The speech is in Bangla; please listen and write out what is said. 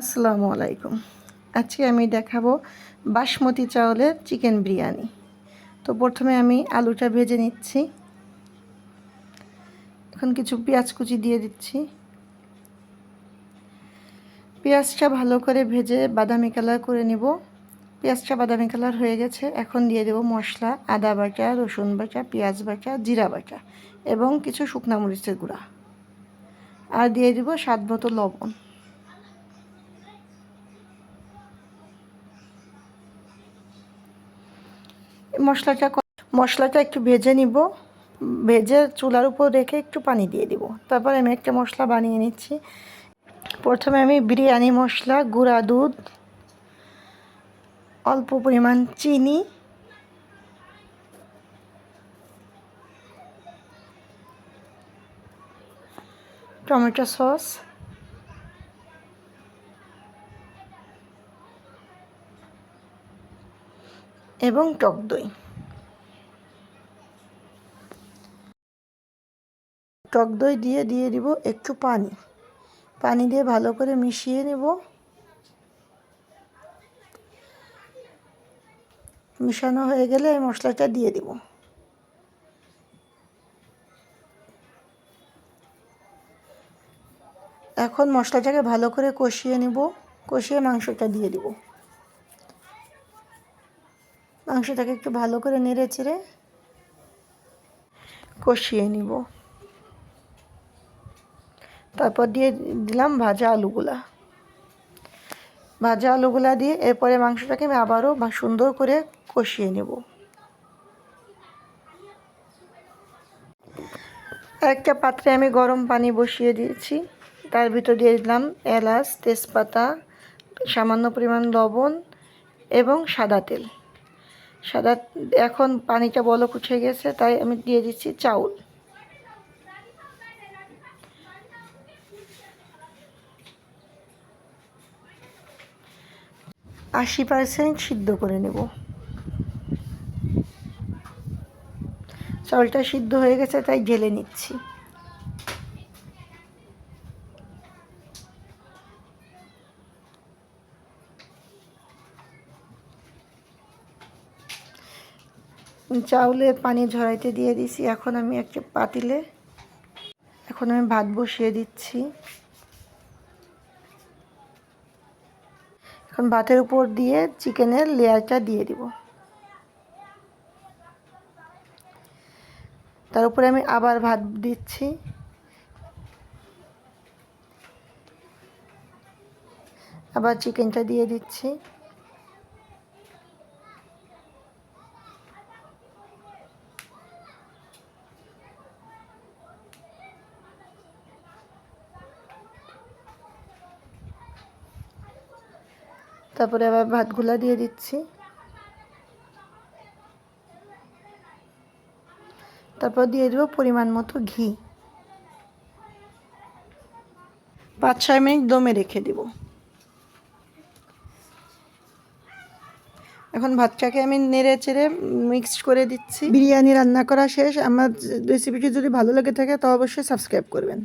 আসসালামু আলাইকুম। আজকে আমি দেখাবো বাসমতি চাউলের চিকেন বিরিয়ানি। তো প্রথমে আমি আলুটা ভেজে নিচ্ছি। এখন কিছু পেঁয়াজ কুচি দিয়ে দিচ্ছি। পেঁয়াজটা ভালো করে ভেজে বাদামি কালার করে নিব। পেঁয়াজটা বাদামি কালার হয়ে গেছে। এখন দিয়ে দেব মশলা, আদা বাটা, রসুন বাটা, পেঁয়াজ বাটা, জিরা বাটা এবং কিছু শুকনা মরিচের গুঁড়া। আর দিয়ে দিব স্বাদ মতো লবণ। মশলাটা মশলাটা একটু ভেজে নিব। ভেজে চুলার উপর রেখে একটু পানি দিয়ে দিব। তারপর আমি একটা মশলা বানিয়ে নিচ্ছি। প্রথমে আমি বিরিয়ানি মশলা, গুঁড়া দুধ, অল্প পরিমাণ চিনি, টমেটো সস এবং টক দই। টক দই দিয়ে দিয়ে দিব একটু পানি। পানি দিয়ে ভালো করে মিশিয়ে নেব। মিশানো হয়ে গেলে এই মশলাটা দিয়ে দিব। এখন মশলাটাকে ভালো করে কষিয়ে নেব। কষিয়ে মাংসটা দিয়ে দিব। মাংসটাকে একটু ভালো করে নেড়ে চেড়ে কষিয়ে নিব। তারপর দিয়ে দিলাম ভাজা আলুগুলা। ভাজা আলুগুলা দিয়ে এরপরে মাংসটাকে আমি আবারও সুন্দর করে কষিয়ে নেব। একটা পাত্রে আমি গরম পানি বসিয়ে দিয়েছি। তার ভিতর দিয়ে দিলাম এলাচ, তেজপাতা, সামান্য পরিমাণ লবণ এবং সাদা তেল। সাদা, এখন পানিটা বলক উঠে গেছে, তাই আমি দিয়ে দিচ্ছি চাউল। আশি পার্সেন্ট সিদ্ধ করে নেব। চাউলটা সিদ্ধ হয়ে গেছে, তাই ঢেলে নিচ্ছি। চাউলের পানি ঝরাইতে দিয়ে দিছি। এখন আমি একটা পাতিলে, এখন আমি ভাত বসিয়ে দিচ্ছি। এখন ভাতের উপর দিয়ে চিকেনের লেয়ারটা দিয়ে দিব। তার উপরে আমি আবার ভাত দিচ্ছি। আবার চিকেনটা দিয়ে দিচ্ছি। তারপরে আবার ভাতগুলা দিয়ে দিচ্ছি। তারপর দিয়ে দেবো পরিমাণ মতো ঘি। পাঁচ ছয় মিনিট দমে রেখে দেব। এখন ভাতটাকে আমি নেড়ে চেড়ে মিক্সড করে দিচ্ছি। বিরিয়ানি রান্না করা শেষ। আমার রেসিপিটি যদি ভালো লেগে থাকে, তো অবশ্যই সাবস্ক্রাইব করবেন।